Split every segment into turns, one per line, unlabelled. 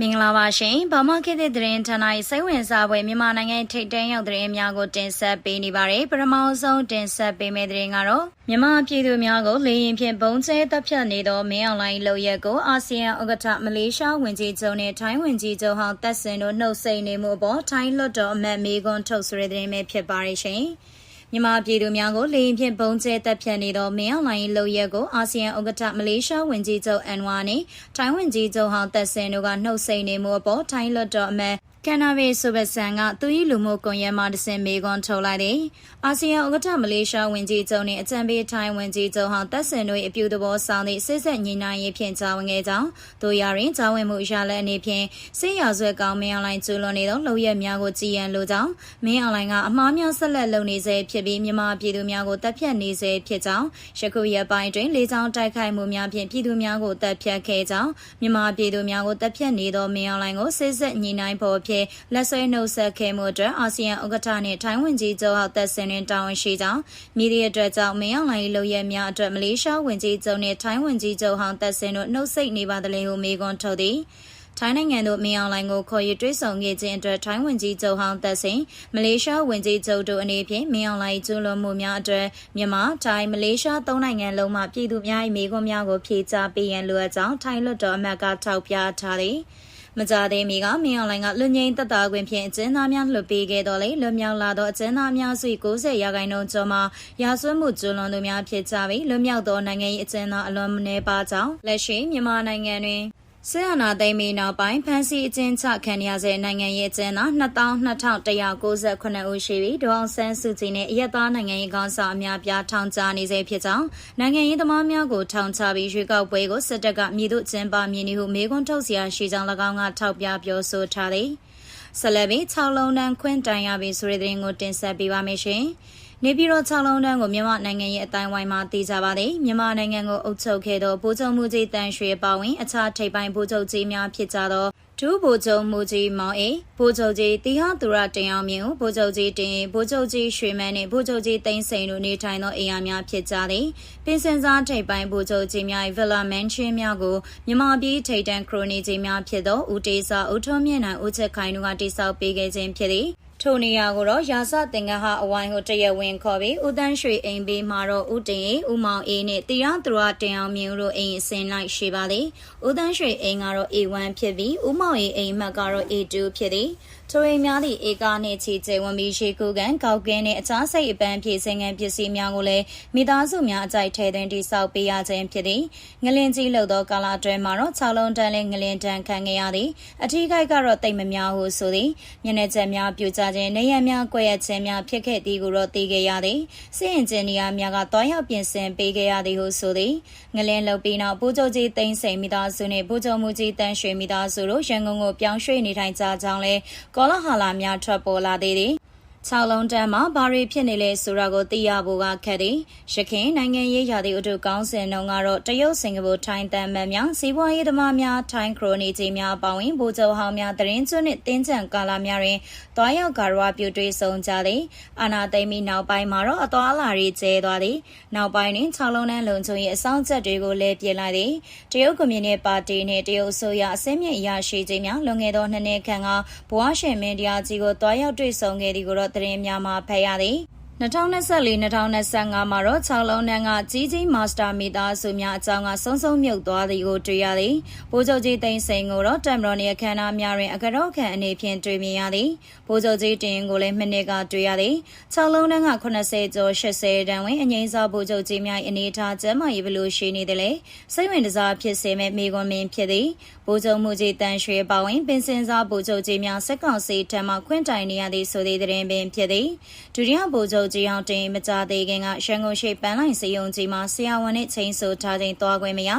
မင်္ဂလာပါရှင်။ဗမာခေတ်သစ်သတင်းဌာန၏စိတ်ဝင်စားဖွယ်မြန်မာနိုင်ငံထိပ်တန်းရောက်သတင်းများကိုတင်ဆက်ပေးနေပါတယ်။ပထမဆုံးတင်ဆက်ပေးမယ့်သတင်းကတော့မြန်မာပြည်သူများကိုလေရင်ဖြင့်ပုံကျဲတပ်ဖြတ်နေသောမင်းအွန်လိုင်းလုပ်ရက်ကိုအာဆီယံဥက္ကဋ္ဌမလေးရှားဝန်ကြီးချုပ်နဲ့ထိုင်းဝန်ကြီးချုပ်ဟောင်းတက်စင်တို့နှုတ်ဆက်နေမှုအပေါ်ထိုင်းလွှတ်တော်အမတ်မေကွန်ထုတ်ဆိုတဲ့သတင်းပဲဖြစ်ပါရရှင်။ မြန်မာပြည်သူများကိုလေရင်ဖြင့်ပုံကျဲတပ်ဖြတ်နေသောမင်းအောင်လိုင်းလုပ်ရက်ကိုအာဆီယံဥက္ကဋ္ဌမလေးရှားဝန်ကြီးချုပ်အန်ဝါနဲ့ထိုင်းဝန်ကြီးချုပ်ဟောင်းသက်စင်တို့ကနှုတ်ဆက်နေမှုအပေါ်ထိုင်းလွှတ်တော်အမတ် ကန်နာဗေဆိုဘဆန်ကသူ၏လူမှုကွန်ရက်မှာတစင်မေကွန်ထုတ်လိုက်တယ်။အာဆီယံဥက္ကဋ္ဌမလေးရှားဝန်ကြီးချုပ်နဲ့အကြံပေးထိုင်းဝန်ကြီးချုပ်ဟောင်းတက်စင်တို့၏အပြုသဘောဆောင်သည့်စစ်ဆက်ညီနိုင်ရေးဖြင့်ကြာဝင်ခဲ့ကြောင်းတို့ရရင်ကြာဝင်မှုရလက်အနေဖြင့်စစ်ရာဇဝတ်ကောင်မင်းအွန်လိုင်းကျူးလွန်နေသောလုပ်ရက်များကိုကြည်ရန်လိုကြောင်းမင်းအွန်လိုင်းကအမှားများဆက်လက်လုပ်နေစေဖြစ်ပြီးမြန်မာပြည်သူများကိုတပ်ဖြတ်နေစေဖြစ်ကြောင်းယခုရက်ပိုင်းတွင်လေးချောင်းတိုက်ခိုက်မှုများဖြင့်ပြည်သူများကိုတပ်ဖြတ်ခဲ့ကြောင်းမြန်မာပြည်သူများကိုတပ်ဖြတ်နေသောမင်းအွန်လိုင်းကိုစစ်ဆက်ညီနိုင်ဖို့ဖြင့်လက်ဆွဲနှုတ်ဆက်ခဲ့မှုအတွက်အာဆီယံဥက္ကဋ္ဌနှင့်ထိုင်းဝန်ကြီးချုပ်ဟောက်သက်စင်တွင်တာဝန်ရှိကြောင်းမီဒီယာအတွက်ကြောင့်မင်းအောင်လှိုင်၏လုပ်ရများအတွက်မလေးရှားဝန်ကြီးချုပ်နှင့်ထိုင်းဝန်ကြီးချုပ်ဟောင်းသက်စင်တို့နှုတ်ဆက်နေပါသလဲဟုမေးခွန်းထုတ်သည်ထိုင်းနိုင်ငံတို့မင်းအောင်လှိုင်ကိုခေါ်ယူတွေ့ဆုံခဲ့ခြင်းအတွက်ထိုင်းဝန်ကြီးချုပ်ဟောင်းသက်စင်မလေးရှားဝန်ကြီးချုပ်တို့အနေဖြင့်မင်းအောင်လှိုင်ကျူးလွန်မှုများအတွက်မြန်မာထိုင်းမလေးရှားသုံးနိုင်ငံလုံးမှပြည်သူများ၏မိခွန်းများကိုဖြေကြားပေးရန်လိုအပ်ကြောင်းထိုင်းလွှတ်တော်အမတ်ကထောက်ပြထားသည် မကြသေးမီကမင်းအောင်လိုင်းကလွန်ငင်းတက်တာခွင့်ဖြင့်အကျဉ်းသားများလွှတ်ပေးခဲ့တော်လေလွန်မြောက်လာသောအကျဉ်းသားများစု90ရာခိုင်နှုန်းကျော်မှရာဇဝတ်မှုကျူးလွန်သူများဖြစ်ကြပြီးလွန်မြောက်သောနိုင်ငံ၏အကျဉ်းသားအလွန်မနှဲပါကြောင်းလက်ရှိမြန်မာနိုင်ငံတွင် ဆီယနာသိမ်းပြီးနောက်ပိုင်းဖမ်းဆီးအကျဉ်းချခံရစေနိုင်ငံရေးအကျဉ်းသား2298ဦးရှိပြီးဒေါအောင်ဆန်းစုကြည်နဲ့အရက်သားနိုင်ငံရေးခေါင်းဆောင်အများပြားထောင်ချနေစေဖြစ်ကြောင်းနိုင်ငံရေးသမားများကိုထောင်ချပြီးရွေးကောက်ပွဲကိုစစ်တပ်ကမြည်သူကျင်းပမြည်နည်းဟုမေးခွန်းထုတ်စရာရှိကြောင်း၎င်းကထောက်ပြပြောဆိုထားသည်ဆက်လက်ပြီး6လုံးတန်းခွင့်တိုင်ရပြီဆိုတဲ့သတင်းကိုတင်ဆက်ပေးပါမယ်ရှင်။ နေပြည်တော်6လုံးတန်းကိုမြန်မာနိုင်ငံရဲ့အတိုင်းဝိုင်းမှာတည်ကြပါသည်မြန်မာနိုင်ငံကိုအုပ်ချုပ်ခဲ့သောဗိုလ်ချုပ်မှုကြီးတန်ရွှေပါဝင်အခြားထိပ်ပိုင်းဗိုလ်ချုပ်ကြီးများဖြစ်ကြသောဒုဗိုလ်ချုပ်မှုကြီးမောင်အေးဗိုလ်ချုပ်ကြီးတီဟာသူရတင်အောင်မြင့်ဗိုလ်ချုပ်ကြီးတင်ဗိုလ်ချုပ်ကြီးရွှေမန်းနှင့်ဗိုလ်ချုပ်ကြီးတိန်းစိန်တို့နေထိုင်သောအိမ်ယာများဖြစ်ကြသည်ပင်စင်စားထိပ်ပိုင်းဗိုလ်ချုပ်ကြီးများဗီလာမန်ချင်းများကိုမြန်မာပြည်ထိပ်တန်းခရိုနီကြီးများဖြစ်သောဦးတေးစာဦးထွန်းမြင့်နိုင်ဦးချက်ခိုင်တို့ကတိစောက်ပေးခဲ့ခြင်းဖြစ်သည် ထိုနေရာကိုတော့ရာဇသင်္ကဟအဝိုင်းကိုတရဝင်းခေါ်ပြီးဦးတန်းရွှေအိမ်ဘေးမှာတော့ဦးတင်ရီဦးမောင်အေးနဲ့တီရသူရတင်အောင်မြင့်တို့အိမ်အစင်လိုက်ရှိပါသည်ဦးတန်းရွှေအိမ်ကတော့ A1 ဖြစ်ပြီးဦးမောင်အေးအိမ်မှတ်ကတော့ A2 ဖြစ်သည်ထိုအိမ်များသည့်ဧကနှင့်ချီကျယ်ဝန်းပြီးရေကူကန်ကောက်ကင်းနှင့်အခြားစိတ်အပန်းဖြည့်စင်ငံပစ္စည်းများကိုလည်းမိသားစုများအကြိုက်ထဲတွင်တိစောက်ပေးရခြင်းဖြစ်သည်ငလင်ကြီးလှုပ်သောကာလအတွင်းမှာတော့6လုံးတန်းလည်းငလင်တန်းခံခဲ့ရသည်အထီးကိုက်ကတော့တိတ်မများဟုဆိုသည်မျက်နှာချက်များပြိုကျခြင်းနေရများကွက်ရခြင်းများဖြစ်ခဲ့သည်ကိုတော့သိခဲ့ရသည်စစ်အင်ဂျင်နီယာများကတွားရောက်ပြင်ဆင်ပေးခဲ့ရသည်ဟုဆိုသည်ငလင်လှုပ်ပြီးနောက်ပိုးချုပ်ကြီးသိန်းစိန်မိသားစုနှင့်ပိုးချုပ်မှုကြီးတန်းရွှေမိသားစုတို့ရန်ကုန်ကိုပြောင်းရွှေ့နေထိုင်ကြကြောင်းလည်းကောလဟာလာများထွက်ပေါ်လာသေးသည် 6လုံးတန်းမှာဘာတွေဖြစ်နေလဲဆိုတာကိုသိရဖို့ကခက်သည်။ရခိုင်နိုင်ငံရေးရာသီဥတုကောင်းစဉ်တုန်းကတော့တရုတ်စင်ကာပူထိုင်းတန်မန်များစီးပွားရေးသမားများထိုင်းခရိုနီကြီးများပါဝင်ဗိုလ်ချုပ်ဟောင်းများတရင်ကျွန်းနှင့်တင်းချံကာလာများတွင်တွားရောက်ကာရဝပြုတွေးဆုံကြသည်။အာနာသိမ့်ပြီးနောက်ပိုင်းမှာတော့အသွာလာတွေကျဲသွားသည်။နောက်ပိုင်းတွင်6လုံးတန်းလုံခြုံရေးအဆောင်ချက်တွေကိုလည်းပြင်လိုက်သည်။တရုတ်ကွန်မြူနတီပါတီနှင့်တရုတ်အစိုးရအစင်းမြင့်အရာရှိကြီးများလွန်ခဲ့သောနှစ်နှစ်ခန့်ကဘွားရှင်မင်းတရားကြီးကိုတွားရောက်တွေ့ဆုံခဲ့သည်ကိုတော့သတင်းများမှာဖတ်ရသည် 2024-2025မှာတော့6လုံးနှန်းကကြီးကြီးမာစတာမီသားစုများအကြောင်းကဆုံးဆုံးမြုပ်သွားသည်ကိုတွေ့ရသည်။ဗိုလ်ချုပ်ကြီးသိန်းစိန်ကိုတော့တမ်မတော်နေအခမ်းအနားများတွင်အကြောခံအနေဖြင့်တွေ့မြင်ရသည်။ဗိုလ်ချုပ်ကြီးတင်ကိုလည်းမိနစ်ကတွေ့ရသည်။6လုံးနှန်းက80ကျော်80တန်းဝင်အငိမ့်စားဗိုလ်ချုပ်ကြီးများအနေထားကျမ်းမာရေးဘလို့ရှိနေတယ်လေ။စိတ်ဝင်စားဖြစ်စေမဲ့မိကွန်မင်းဖြစ်သည်။ဗိုလ်ချုပ်မှုကြီးတန်ရွှေပါဝင်ပင်စင်စားဗိုလ်ချုပ်ကြီးများစက်ကောင်စီထံမှခွင့်တိုင်နေရသည်ဆိုသည့်သတင်းပင်ဖြစ်သည်။ဒုတိယဗိုလ်ချုပ်ချုပ်ကြီးအောင်တင်မကြသေးခင်ကရန်ကုန်ရှိပန်းလိုင်စေယုံကြီးမှာဆရာဝန်နဲ့ချိန်ဆထားခြင်းသွားခွင့်မရ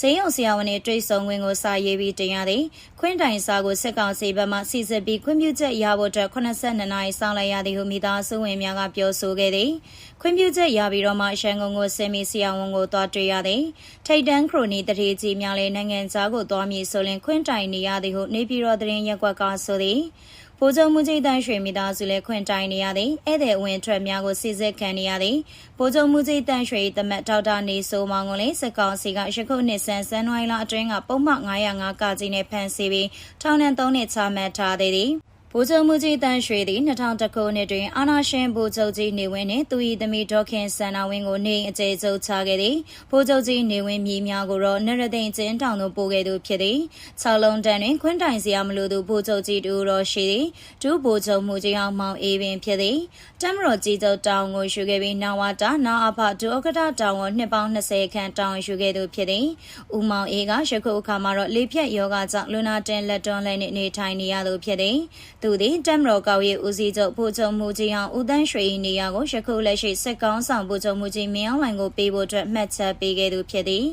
စေယုံဆရာဝန်နဲ့တွေ့ဆုံခွင့်ကိုစာရေးပြီးတင်ရသည်ခွင့်တိုင်စာကိုစစ်ကောင်စီဘက်မှစီစစ်ပြီးခွင့်ပြုချက်ရဖို့အတွက်82နာရီစောင့်လိုက်ရသည်ဟုမိသားစုဝင်များကပြောဆိုခဲ့သည်ခွင့်ပြုချက်ရပြီးတော့မှရန်ကုန်ကိုဆင်မီဆရာဝန်ကိုသွားတွေ့ရသည်ထိတ်တန်းခရိုနီတတိကြီးများလည်းနိုင်ငံသားကိုသွားမည်ဆိုရင်ခွင့်တိုင်နေရသည်ဟုနေပြည်တော်သတင်းရက်ကွက်ကဆိုသည် ဗိုလ်ချုပ်မှုကြီးတန်းရွှေမိသားစုလည်းခွင့်တိုင်နေရသည်ဧည့်သည်ဝင်ထွက်များကိုစစ်စစ်ခံနေရသည်ဗိုလ်ချုပ်မှုကြီးတန်းရွှေတမတ်ဒေါက်တာနေဆိုမောင်ကိုလည်းစစ်ကောင်စီကရခုနှစ်ဆန်းဇန်နဝါရီလအတွင်းကပုံမှန်905ကကြီးနဲ့ဖမ်းဆီးပြီးထောင်ဒဏ်3နှစ်ချမှတ်ထားသေးသည် ဗိုလ်ချုပ်မှုကြီးတန်းရွှေသည်2000ခုနှစ်တွင်အာနာရှင်ဗိုလ်ချုပ်ကြီးနေဝင်းနှင့်သူ၏သမီးဒေါခင်စန္နာဝင်းကိုနေအကျေချုပ်ချခဲ့သည်ဗိုလ်ချုပ်ကြီးနေဝင်းမြေများကိုတော့နရသိန်ကျင်းတောင်သို့ပို့ခဲ့သူဖြစ်သည်၆လုံးတန်းတွင်ခွန်းတိုင်စရာမလိုသူဗိုလ်ချုပ်ကြီးတူတော်ရှိသည်ဒုဗိုလ်ချုပ်မှုကြီးအောင်မောင်အေးပင်ဖြစ်သည်တမတော်ကြီးချုပ်တောင်ကိုယူခဲ့ပြီးနာဝတာနာအဖဒုဥက္ကဋ္ဌတောင်ကိုနှစ်ပေါင်း20ခန့်တောင်ယူခဲ့သူဖြစ်သည်ဦးမောင်အေးကယခုအခါမှာတော့လေဖြတ်ယောဂကြောင့်လူနာတင်လက်တွန်းလဲနှင့်နေထိုင်နေရသူဖြစ်သည်သူသည်တမတော်ကောက်ရဲ့ဦးစီးချုပ်ဗိုလ်ချုပ်မှုကြီးအောင်ဦးတန်းရွှေ၏နေရာကိုယခုလက်ရှိစစ်ကောင်းဆောင်ဗိုလ်ချုပ်မှုကြီးမင်းအောင်လှိုင်ကိုပေးဖို့အတွက်မှတ်ချက်ပေးခဲ့သူဖြစ်သည်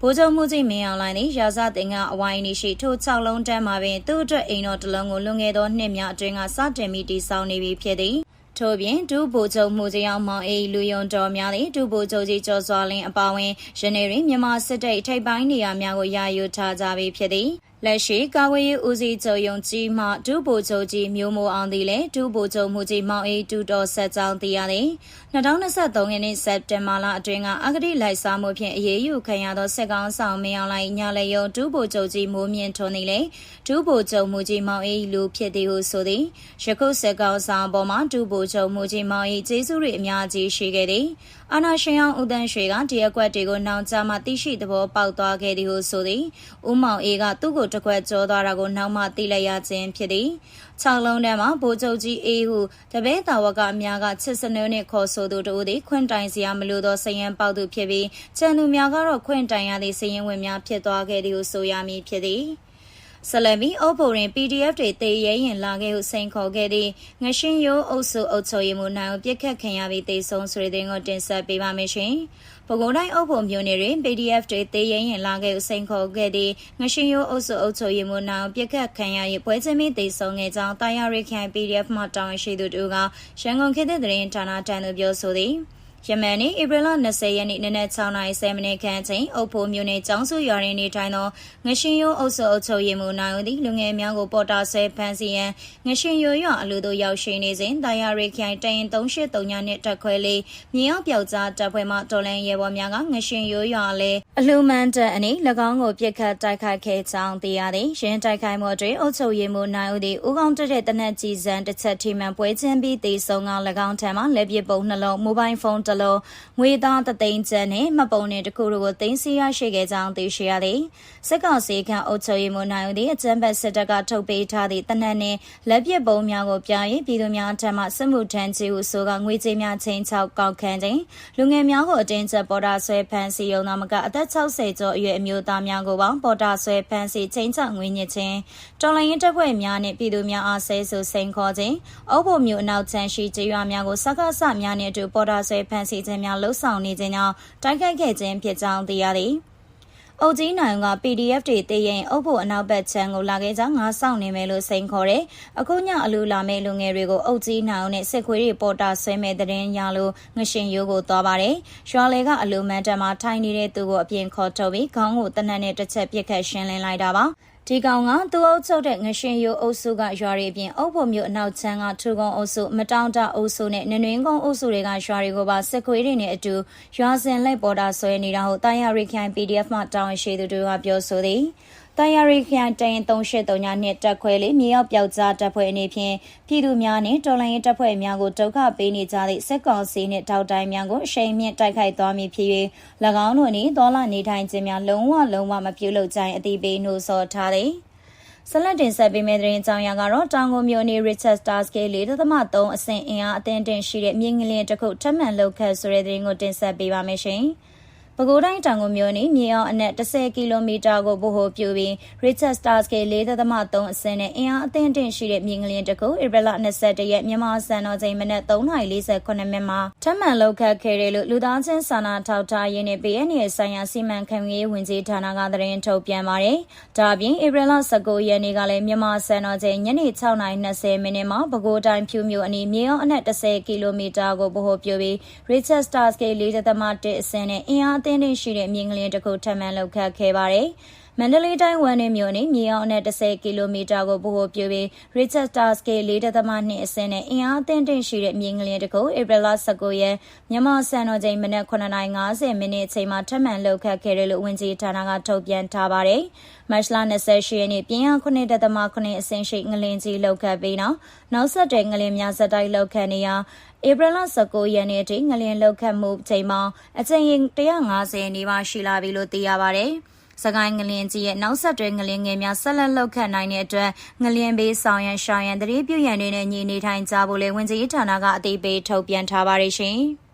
ဗိုလ်ချုပ်မှုကြီးမင်းအောင်လှိုင်သည်ရာဇတင်ကအဝိုင်းနေရှိထို၆လုံးတန်းမှာပင်သူ့အတွက်အိမ်တော်တစ်လုံးကိုလွန်ခဲ့သောနှစ်များအတွင်းကစတင်ပြီးတည်ဆောက်နေပြီဖြစ်သည်ထို့ပြင်ဒုဗိုလ်ချုပ်မှုကြီးအောင်မောင်အေးလူယုံတော်များသည့်ဒုဗိုလ်ချုပ်ကြီးကျော်စွာလင်းအပါအဝင်ရနေတွင်မြန်မာစစ်တပ်ထိပ်ပိုင်းနေရာများကိုယာယူထားကြပြီဖြစ်သည် လက်ရှိကာဝေးရေးဦးစီးချုပ်ယုံကြီးမှဒုဗိုလ်ချုပ်ကြီးမျိုးမိုးအောင်သည်လည်းဒုဗိုလ်ချုပ်မှုကြီးမောင်အေးဒူတော်ဆက်ကြောင်းသိရသည်2023ခုနှစ်စက်တင်ဘာလအတွင်းကအဂတိလိုက်စားမှုဖြင့်အရေးယူခံရသောစစ်ကောင်ဆောင်မင်းအောင်လိုက်ညာလေယုံဒုဗိုလ်ချုပ်ကြီးမိုးမြင့်ထွန်းသည်လည်းဒုဗိုလ်ချုပ်မှုကြီးမောင်အေးလူဖြစ်သည်ဟုဆိုသည်ယခုစစ်ကောင်ဆောင်ပေါ်မှာဒုဗိုလ်ချုပ်မှုကြီးမောင်အေးကျေးဇူးတွေအများကြီးရှိခဲ့သည် အာနာရှင်အောင်ဦးတန်းရွှေကတရက်ကွက်တွေကိုနောင်ကြမှသိရှိသဘောပေါက်သွားခဲ့သည်ဟုဆိုသည်ဦးမောင်အေးကသူ့ကိုတစ်ခွက်ကြောသွားတာကိုနောက်မှသိလိုက်ရခြင်းဖြစ်သည်၆လုံးထဲမှာဗိုလ်ချုပ်ကြီးအေးဟုတပည့်တော်ဝကအများကချစ်စနုနှင့်ခေါ်ဆိုသူတို့သည်ခွင့်တိုင်စရာမလိုသောစည်ရင်ပေါက်သူဖြစ်ပြီးချန်သူများကတော့ခွင့်တိုင်ရသည့်စည်ရင်ဝင်များဖြစ်သွားခဲ့သည်ဟုဆိုရမည်ဖြစ်သည် ဆလမီအုပ်ဖို့ရင် PDF တွေတေးရဲရင်လာခဲ့ဟုစိန်ခေါ်ခဲ့သည့်ငရှင်ရိုးအုပ်စုအုပ်ချုပ်ရေးမှူးနိုင်ကိုပြစ်ခတ်ခံရပြီးတေဆုံးဆိုတဲ့တဲ့ကိုတင်ဆက်ပေးပါမယ်ရှင်။ပဲခူးတိုင်းအုပ်ဖို့မြို့နယ်တွင် PDF တွေတေးရဲရင်လာခဲ့ဟုစိန်ခေါ်ခဲ့သည့်ငရှင်ရိုးအုပ်စုအုပ်ချုပ်ရေးမှူးနိုင်ကိုပြစ်ခတ်ခံရ၍ပွဲချင်းပြီးတေဆုံးခဲ့ကြောင်းတာယာရိခိုင် PDF မှတောင်းရှိသူတို့ကရန်ကုန်ခေတ်သစ်သတင်းဌာနတန်သို့ပြောဆိုသည်။ ယမန်နေ့ဧပြီလ20ရက်နေ့နနက်6:30မိနစ်ခန့်အချိန်အုပ်ဖို့မြို့နယ်ကျောင်းစုရွာရင်းနေထိုင်သောငရှင်ရိုးအုပ်စုအုပ်ချုပ်ရေးမှူးနိုင်ဦးသည်လူငယ်များကိုပေါ်တာဆွဲဖမ်းဆီးရန်ငရှင်ရိုးရွာအလူတို့ရောက်ရှိနေစဉ်တာယာရိခိုင်တရင်383နှင့်တက်ခွဲလေးမြေအောင်ပြောက်ကြားတပ်ဖွဲ့မှတော်လန်ရဲဘော်များကငရှင်ရိုးရွာလဲအလူမှန်တက်အနီ၎င်းကိုပြစ်ခတ်တိုက်ခိုက်ခဲ့ကြောင်းသိရသည်ရင်းတိုက်ခိုက်မှုအတွင်းအုပ်ချုပ်ရေးမှူးနိုင်ဦးသည်ဦးကောင်းတက်တဲ့တနက်ကြီးစံတစ်ချက်ထိမှန်ပွဲချင်းပြီးတေဆုံးက၎င်းထံမှလက်ပစ်ပုံနှလုံးမိုဘိုင်းဖုန်းတစ်လုံးငွေသားတသိန်းကျပ်နဲ့မှတ်ပုံနဲ့တခုတို့ကိုသိမ်းဆည်းရရှိခဲ့ကြောင်းသိရှိရသည်စစ်ကောင်စီကအုပ်ချုပ်ရေးမှူးနိုင်ဦးသည်အကြမ်းဖက်စစ်တပ်ကထုတ်ပေးထားသည့်တနက်နှင့်လက်ပစ်ပုံများကိုပြရင်ပြည်သူများထံမှစစ်မှုထမ်းကြီးဟုဆိုကငွေကြေးများချင်းချောက်ကောက်ခံခြင်းလူငယ်များကိုအတင်းကျပ်ပေါ်တာဆွဲဖမ်းဆီးရုံသာမကအသက်60ကျော်အရွယ်အမျိုးသားများကိုပေါင်းပေါ်တာဆွဲဖမ်းဆီးချင်းချောက်ငွေညစ်ခြင်းတော်လိုင်းရင်တပ်ဖွဲ့များနှင့်ပြည်သူများအားဆဲဆူစိန်ခေါ်ခြင်းအုပ်ဖို့မျိုးအနောက်ချမ်းရှိကြေးရွာများကိုစကားဆများနှင့်အတူပေါ်တာဆွဲဖမ်းဆီးခြင်းများလှုပ်ဆောင်နေခြင်းကြောင့်တိုက်ခိုက်ခဲ့ခြင်းဖြစ်ကြောင်းသိရသည်အုတ်ကြီးနိုင်က PDF တွေတည်ရင်အုပ်ဖို့အနောက်ဘက်ချမ်းကိုလာခဲ့ကြောင်းငါစောင့်နေမယ်လို့စိန်ခေါ်တယ်။အခုညအလူလာမဲ့လူငယ်တွေကိုအုတ်ကြီးနိုင်နဲ့စစ်ခွေးတွေပေါ်တာဆွဲမဲ့တဲ့ရင်ရလို့ငရှင်ရိုးကိုသွားပါတယ်။ရွာလေကအလူမန်တက်မှာထိုင်နေတဲ့သူကိုအပြင်ခေါ်ထုတ်ပြီးခေါင်းကိုတနက်နဲ့တစ်ချက်ပြစ်ခတ်ရှင်းလင်းလိုက်တာပါ။ ဒီကောင်ကသူ့အုပ်ချုပ်တဲ့ငရှင်ရိုးအုပ်စုကရွာတွေပြင်အုပ်ဖို့မျိုးအနောက်ချမ်းကထူကုန်းအုပ်စုမတောင်တအုပ်စုနဲ့နနွင်းကုန်းအုပ်စုတွေကရွာတွေကိုပါစစ်ခွေးတွေနဲ့အတူရွာစင်လိုက်ပေါ်တာဆွဲနေတာဟုတ်တာယာရိခိုင် PDF မှတောင်းရှိသူတို့ကပြောဆိုသည် တန်ယာရီခရိုင်တရင်383ညနှစ်တက်ခွဲလေးမြေရောက်ပြောက်ကြားတပ်ဖွဲ့အနေဖြင့်ပြည်သူများနှင့်တော်လှန်ရေးတပ်ဖွဲ့များကိုဒုက္ခပေးနေကြသည့်စစ်ကောင်စီနှင့်တောက်တိုင်းများကိုအရှိန်မြင့်တိုက်ခိုက်သွားမည်ဖြစ်၍၎င်းတို့နှင့်ဒေါ်လာနေထိုင်ခြင်းများလုံးဝလုံးဝမပြုလုပ်ကြအသိပေးနှိုးဆော်ထားသည်ဆလတ်တင်ဆက်ပေးမယ့်တဲ့ရင်ကြောင်းရကတော့တောင်ကိုမြို့နေ Richard Stars ကလေး3.3အဆင့်အင်အားအသင်းတင်ရှိတဲ့မြင်းငလင်းတစ်ခုထပ်မံလောက်ခတ်ဆိုတဲ့တဲ့ရင်ကိုတင်ဆက်ပေးပါမယ်ရှင်။ ပဲခူးတိုင်းတောင်ကုန်မြို့နယ်မြေအောင်အနက်10ကီလိုမီတာကိုဗဟိုပြုပြီး Richard Stars က4.3အဆင့်နဲ့အင်အားအသင့်တင်ရှိတဲ့မြင်းကလင်းတစ်ခုဧပြီလ21ရက်မြန်မာစံတော်ချိန်မနက်3:48မိနစ်မှာထပ်မံလောက်ခတ်ခဲ့တယ်လို့လူသားချင်းစာနာထောက်ထားရေးနဲ့ PNA ဆိုင်ရာစီမံခန့်ခွဲရေးဝန်ကြီးဌာနကသတင်းထုတ်ပြန်ပါတယ်။ဒါ့အပြင်ဧပြီလ19ရက်နေ့ကလည်းမြန်မာစံတော်ချိန်ညနေ6:20မိနစ်မှာပဲခူးတိုင်းဖြူမြို့အနီးမြေအောင်အနက်10ကီလိုမီတာကိုဗဟိုပြုပြီး Richard Stars က4.1အဆင့်နဲ့အင်အားအသင်းတင်ရှိတဲ့မြင်းကလင်းတစ်ခုထပ်မံလောက်ခတ်ခဲ့ပါတယ်။မန္တလေးတိုင်းဝန်နေမြို့နယ်မြေအောင်နဲ့10ကီလိုမီတာကိုဗဟိုပြုပြီး Richter scale 4.2အဆင့်နဲ့အင်အားအသင့်တင်ရှိတဲ့မြေငလျင်တစ်ခုဧပြီလ19ရက်မြန်မာစံတော်ချိန်မနက်9:50မိနစ်အချိန်မှာထပ်မံလှုပ်ခတ်ခဲ့တယ်လို့ဝန်ကြီးဌာနကထုတ်ပြန်ထားပါတယ်။မတ်လ28ရက်နေ့ပြင်အား9.9အဆင့်ရှိငလျင်ကြီးလှုပ်ခတ်ပြီးနောက်နောက်ဆက်တွဲငလျင်များဇက်တိုက်လှုပ်ခတ်နေရာ ဧပြီလ19ရက်နေ့အထိငလျင်လှုပ်ခတ်မှုချိန်မှာအချိန်150နီးပါးရှိလာပြီလို့သိရပါတယ်။စကိုင်းငလျင်ကြီးရဲ့နောက်ဆက်တွဲငလျင်ငယ်များဆက်လက်လှုပ်ခတ်နိုင်တဲ့အတွက်ငလျင်ဘေးဆောင်ရန်ရှောင်ရန်တတိပြုရန်တွေနဲ့ညီနေထိုင်ကြဖို့လေဝင်ကြီးဌာနကအသိပေးထုတ်ပြန်ထားပါတယ်ရှင်။